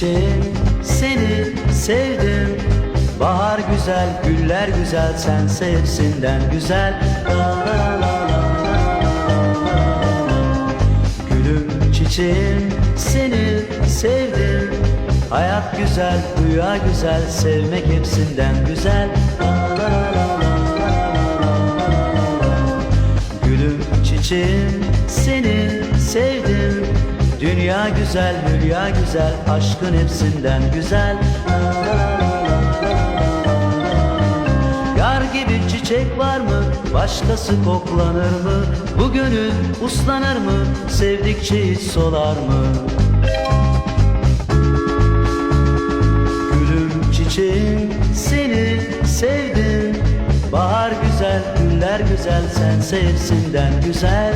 çiçeğim seni sevdim. Bahar güzel, güller güzel, sen sevsinden güzel. Gülüm çiçeğim seni sevdim. Hayat güzel, rüya güzel, sevmek hepsinden güzel. Gülüm çiçeğim seni sevdim Dünya güzel, hülya güzel, aşkın hepsinden güzel Yar gibi çiçek var mı? Başkası koklanır mı? Bu gönül uslanır mı? Sevdikçe hiç solar mı? Gülüm çiçeğim seni sevdim Bahar güzel, güller güzel, sen sevsinden güzel